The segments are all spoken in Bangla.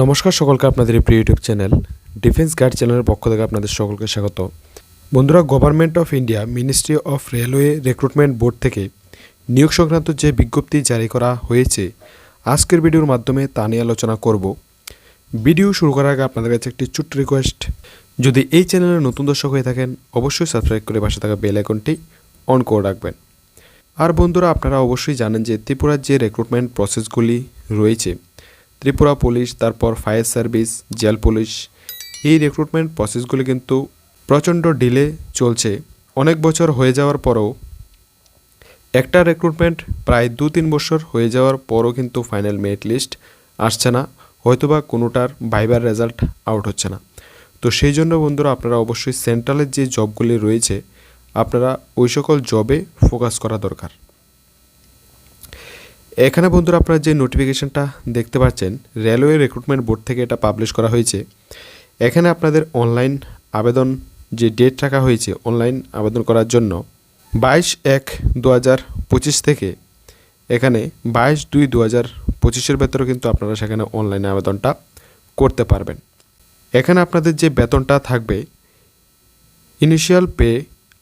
নমস্কার সকলকে আপনাদের এই প্রিয় ইউটিউব চ্যানেল ডিফেন্স গাইড চ্যানেলের পক্ষ থেকে আপনাদের সকলকে স্বাগত। বন্ধুরা government of India ministry of railway recruitment board থেকে নিয়োগ সংক্রান্ত যে বিজ্ঞপ্তি জারি করা হয়েছে, আজকের ভিডিওর মাধ্যমে তা নিয়ে আলোচনা করব। ভিডিও শুরু করার আগে আপনাদের কাছে একটি ছোট্ট রিকোয়েস্ট যদি এই চ্যানেলে নতুন দর্শক হয়ে থাকেন, অবশ্যই সাবস্ক্রাইব করে পাশে থাকা বেল আইকনটি অন করে রাখবেন। আর বন্ধুরা, আপনারা অবশ্যই জানেন যে ত্রিপুরার যে রিক্রুটমেন্ট প্রসেসগুলি রয়েছে ত্রিপুরা পুলিশ, তারপর ফায়ার সার্ভিস, জেল পুলিশ। এই রিক্রুটমেন্ট প্রসেসগুলি কিন্তু প্রচণ্ড ডিলে চলছে। অনেক বছর হয়ে যাওয়ার পরও একটা রিক্রুটমেন্ট প্রায় দু তিন বছর হয়ে যাওয়ার পরও কিন্তু ফাইনাল মেরিট লিস্ট আসছে না। হয়তোবা কোনোটার ভাইবার রেজাল্ট আউট হচ্ছে না। তো সেই জন্য বন্ধুরা আপনারা অবশ্যই সেন্ট্রালের যে জবগুলি রয়েছে, আপনারা ওই সকল জবে ফোকাস করা দরকার। এখানে বন্ধুরা আপনারা যে নোটিফিকেশনটা দেখতে পাচ্ছেন রেলওয়ে রিক্রুটমেন্ট বোর্ড থেকে এটা পাবলিশ করা হয়েছে। এখানে আপনাদের অনলাইন আবেদন যে ডেট রাখা হয়েছে অনলাইন আবেদন করার জন্য বাইশ এক দু থেকে এখানে বাইশ দুই দু হাজার পঁচিশের ভেতরে কিন্তু আপনারা সেখানে অনলাইনে আবেদনটা করতে পারবেন। এখানে আপনাদের যে বেতনটা থাকবে ইনিশিয়াল পে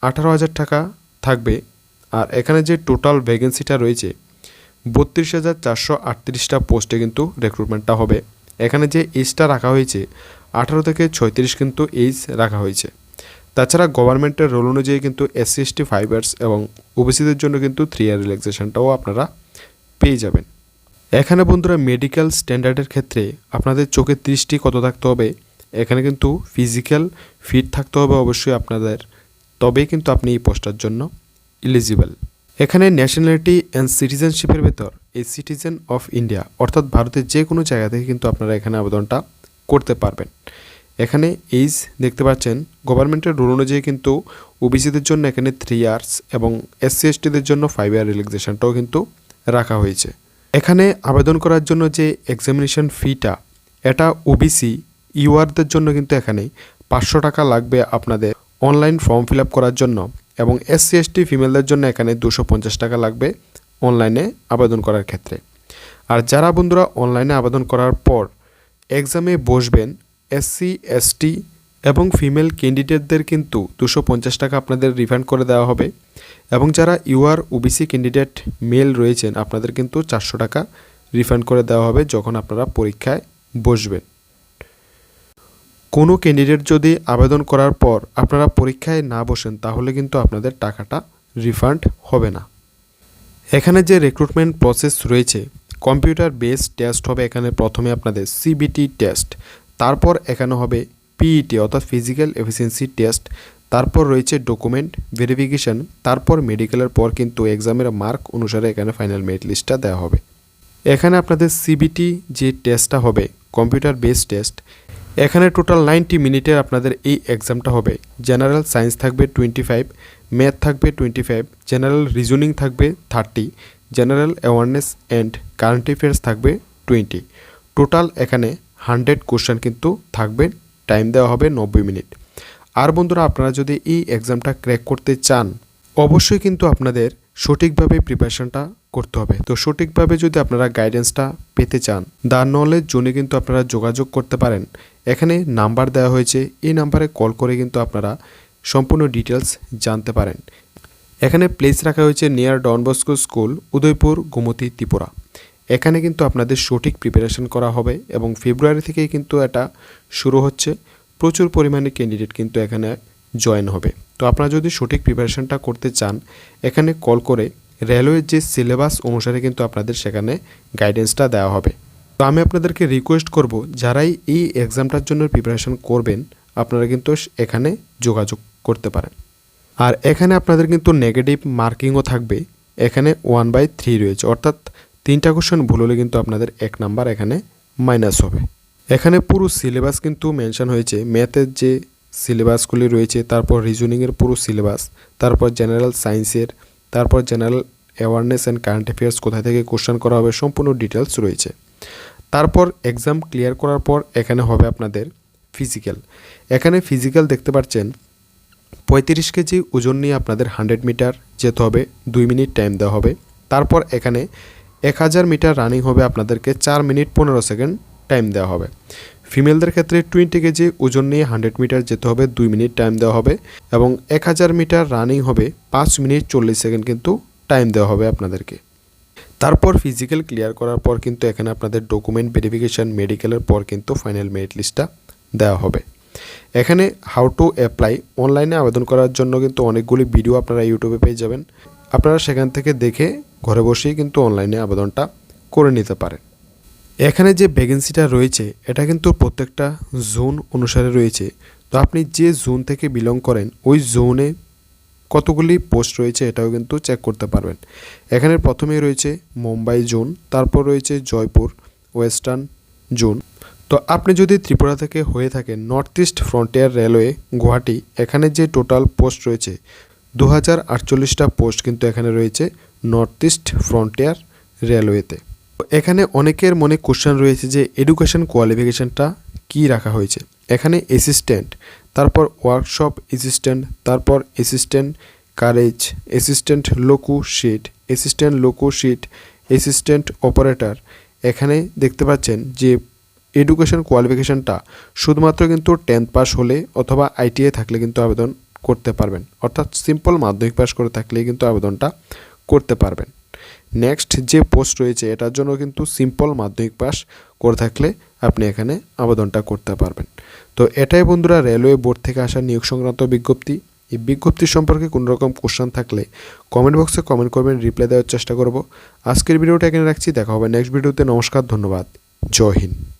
আঠারো হাজার টাকা থাকবে, আর এখানে যে টোটাল ভ্যাকেন্সিটা রয়েছে বত্রিশ হাজার চারশো আটত্রিশটা পোস্টে কিন্তু রিক্রুটমেন্টটা হবে। এখানে যে এজটা রাখা হয়েছে, আঠারো থেকে ছয়ত্রিশ কিন্তু এজ রাখা হয়েছে। তাছাড়া গভর্নমেন্টের রোল অনুযায়ী কিন্তু এসসি এসটি ফাইভ ইয়ার্স এবং ওবিসিদের জন্য কিন্তু থ্রি ইয়ার রিল্যাক্সেশনটাও আপনারা পেয়ে যাবেন। এখানে বন্ধুরা মেডিকেল স্ট্যান্ডার্ডের ক্ষেত্রে আপনাদের চোখের দৃষ্টি কত থাকতে হবে, এখানে কিন্তু ফিজিক্যাল ফিট থাকতে হবে অবশ্যই আপনাদের। তবেই কিন্তু আপনি এই পোস্টার জন্য ইলিজিবল এখানে ন্যাশনালিটি অ্যান্ড সিটিজেনশিপের ভেতর এই সিটিজেন অফ ইন্ডিয়া অর্থাৎ ভারতের যে কোনো জায়গা থেকে কিন্তু আপনারা এখানে আবেদনটা করতে পারবেন। এখানে এইজ দেখতে পাচ্ছেন গভর্নমেন্টের রুল অনুযায়ী কিন্তু ওবিসিদের জন্য এখানে থ্রি ইয়ার্স এবং এসসি এসটিদের জন্য ফাইভ ইয়ার রিল্যাক্সেশনটাও কিন্তু রাখা হয়েছে। এখানে আবেদন করার জন্য যে এক্সামিনেশন ফিটা এটা ওবিসি ইউআরদের জন্য কিন্তু এখানে পাঁচশো টাকা লাগবে আপনাদের অনলাইন ফর্ম ফিল করার জন্য। এবং এসসি এসটি ফিমেলদের জন্য এখানে দুশো পঞ্চাশ টাকা লাগবে অনলাইনে আবেদন করার ক্ষেত্রে। আর যারা বন্ধুরা অনলাইনে আবেদন করার পর এক্সামে বসবেন এসসি এসটি এবং ফিমেল ক্যান্ডিডেটদের কিন্তু দুশো পঞ্চাশ টাকা আপনাদের রিফান্ড করে দেওয়া হবে এবং যারা ইউআর ওবিসি ক্যান্ডিডেট মেল রয়েছেন, আপনাদের কিন্তু চারশো টাকা রিফান্ড করে দেওয়া হবে যখন আপনারা পরীক্ষায় বসবেন। কোনো ক্যান্ডিডেট যদি আবেদন করার পর আপনারা পরীক্ষায় না বসেন, তাহলে কিন্তু আপনাদের টাকাটা রিফান্ড হবে না। এখানে যে রিক্রুটমেন্ট প্রসেস রয়েছে কম্পিউটার বেস টেস্ট হবে এখানে প্রথমে আপনাদের সিবিটি টেস্ট তারপর এখানে হবে পিইটি অর্থাৎ ফিজিক্যাল এফিসিয়েন্সি টেস্ট তারপর রয়েছে ডকুমেন্ট ভেরিফিকেশন তারপর মেডিকেলের পর কিন্তু এক্সামের মার্ক অনুসারে এখানে ফাইনাল মেরিট লিস্টটা দেওয়া হবে। এখানে আপনাদের সিবিটি যে টেস্টটা হবে কম্পিউটার বেস টেস্ট এখানে টোটাল নাইনটি মিনিটের আপনাদের এই এক্সামটা হবে। জেনারেল সায়েন্স থাকবে টোয়েন্টি ফাইভ ম্যাথ থাকবে টোয়েন্টি ফাইভ জেনারেল রিজনিং থাকবে thirty general awareness and current affairs থাকবে টোয়েন্টি টোটাল এখানে হান্ড্রেড কোশ্চেন কিন্তু থাকবে টাইম দেওয়া হবে নব্বই মিনিট। আর বন্ধুরা, আপনারা যদি এই এক্সামটা ক্র্যাক করতে চান, অবশ্যই কিন্তু আপনাদের সঠিকভাবে প্রিপারেশনটা করতে হবে। তো সঠিকভাবে যদি আপনারা গাইডেন্সটা পেতে চান দ্য নলেজ জোনে কিন্তু আপনারা যোগাযোগ করতে পারেন। এখানে নাম্বার দেওয়া হয়েছে। এই নাম্বারে কল করে কিন্তু আপনারা সম্পূর্ণ ডিটেলস জানতে পারেন। এখানে প্লেস রাখা হয়েছে near Don Bosco school Udaipur, Gomti, Tripura. এখানে কিন্তু আপনাদের সঠিক প্রিপারেশন করা হবে এবং ফেব্রুয়ারি থেকেই কিন্তু এটা শুরু হচ্ছে। প্রচুর পরিমাণে ক্যান্ডিডেট কিন্তু এখানে জয়েন হবে। তো আপনারা যদি সঠিক প্রিপারেশনটা করতে চান, এখানে কল করে রেলওয়ের যে সিলেবাস অনুসারে কিন্তু আপনাদের সেখানে গাইডেন্সটা দেওয়া হবে। তো আমি আপনাদেরকে রিকোয়েস্ট করব, যারাই এই এক্সামটার জন্য প্রিপারেশন করবেন, আপনারা কিন্তু এখানে যোগাযোগ করতে পারেন। আর এখানে আপনাদের কিন্তু নেগেটিভ মার্কিংও থাকবে। এখানে ওয়ান বাই থ্রি রয়েছে, অর্থাৎ তিনটা কোশ্চেন ভুল হলে কিন্তু আপনাদের এক নাম্বার এখানে মাইনাস হবে। এখানে পুরো সিলেবাস কিন্তু মেনশন হয়েছে ম্যাথের যে সিলেবাসগুলি রয়েছে, তারপর রিজনিংয়ের পুরো সিলেবাস তারপর জেনারেল সায়েন্সের তারপর general awareness and current affairs কোথা থেকে কোশ্চেন করা হবে, সম্পূর্ণ ডিটেলস রয়েছে। তারপর এক্সাম ক্লিয়ার করার পর এখানে হবে আপনাদের ফিজিক্যাল এখানে ফিজিক্যাল দেখতে পাচ্ছেন, পঁয়ত্রিশ কেজি ওজন নিয়ে আপনাদের হান্ড্রেড মিটার যেতে হবে, দুই মিনিট টাইম দেওয়া হবে। তারপর এখানে এক হাজার মিটার রানিং হবে আপনাদেরকে চার মিনিট পনেরো সেকেন্ড টাইম দেওয়া হবে। ফিমেলদের ক্ষেত্রে টোয়েন্টি কেজি ওজন নিয়ে হান্ড্রেড মিটার যেতে হবে, দুই মিনিট টাইম দেওয়া হবে এবং এক হাজার মিটার রানিং হবে, পাঁচ মিনিট চল্লিশ সেকেন্ড কিন্তু টাইম দেওয়া হবে আপনাদেরকে। তারপর ফিজিক্যাল ক্লিয়ার করার পর কিন্তু এখানে আপনাদের ডকুমেন্ট ভেরিফিকেশান মেডিকেলের পর কিন্তু ফাইনাল মেরিট লিস্টটা দেওয়া হবে। এখানে হাউ টু অ্যাপ্লাই অনলাইনে আবেদন করার জন্য কিন্তু অনেকগুলি ভিডিও আপনারা ইউটিউবে পেয়ে যাবেন। আপনারা সেখান থেকে দেখে ঘরে বসেই কিন্তু অনলাইনে আবেদনটা করে নিতে পারেন। এখানে যে ভ্যাকেন্সিটা রয়েছে, এটা কিন্তু প্রত্যেকটা জোন অনুসারে রয়েছে। তো আপনি যে জোন থেকে বিলং করেন, ওই জোনে কতগুলি পোস্ট রয়েছে এটাও কিন্তু চেক করতে পারবেন। এখানে প্রথমেই রয়েছে মুম্বাই জোন, তারপর রয়েছে জয়পুর, ওয়েস্টার্ন জোন। তো আপনি যদি ত্রিপুরা থেকে হয়ে থাকেন, north east frontier railway Guwahati, এখানে যে টোটাল পোস্ট রয়েছে দু হাজার আটচল্লিশটা পোস্ট কিন্তু এখানে রয়েছে নর্থ ইস্ট ফ্রন্টিয়ার রেলওয়েতে। এখানে অনেকের মনে কোশ্চেন রয়েছে যে এডুকেশন কোয়ালিফিকেশনটা কী রাখা হয়েছে? এখানে অ্যাসিস্ট্যান্ট তারপর ওয়ার্কশপ অ্যাসিস্ট্যান্ট তারপর assistant carriage assistant loco shed assistant loco shed assistant operator এখানে দেখতে পাচ্ছেন যে এডুকেশন কোয়ালিফিকেশনটা শুধুমাত্র কিন্তু টেন্থ পাস হলে অথবা আইটিআই থাকলে কিন্তু আবেদন করতে পারবেন। অর্থাৎ সিম্পল মাধ্যমিক পাস করে থাকলে কিন্তু আবেদনটা করতে পারবেন। নেক্সট যে পোস্ট রয়েছে, এটার জন্য কিন্তু সিম্পল মাধ্যমিক পাস করে থাকলে আপনি এখানে আবেদনটা করতে পারবেন। তো এটাই বন্ধুরা, রেলওয়ে বোর্ড থেকে আসা নিয়োগ সংক্রান্ত বিজ্ঞপ্তি। এই বিজ্ঞপ্তি সম্পর্কে কোনো রকম কোশ্চেন থাকলে কমেন্ট বক্সে কমেন্ট করবেন রিপ্লাই দেওয়ার চেষ্টা করব। আজকের ভিডিওটা এখানে রাখছি, দেখা হবে নেক্সট ভিডিওতে নমস্কার, ধন্যবাদ। জয় হিন্দ।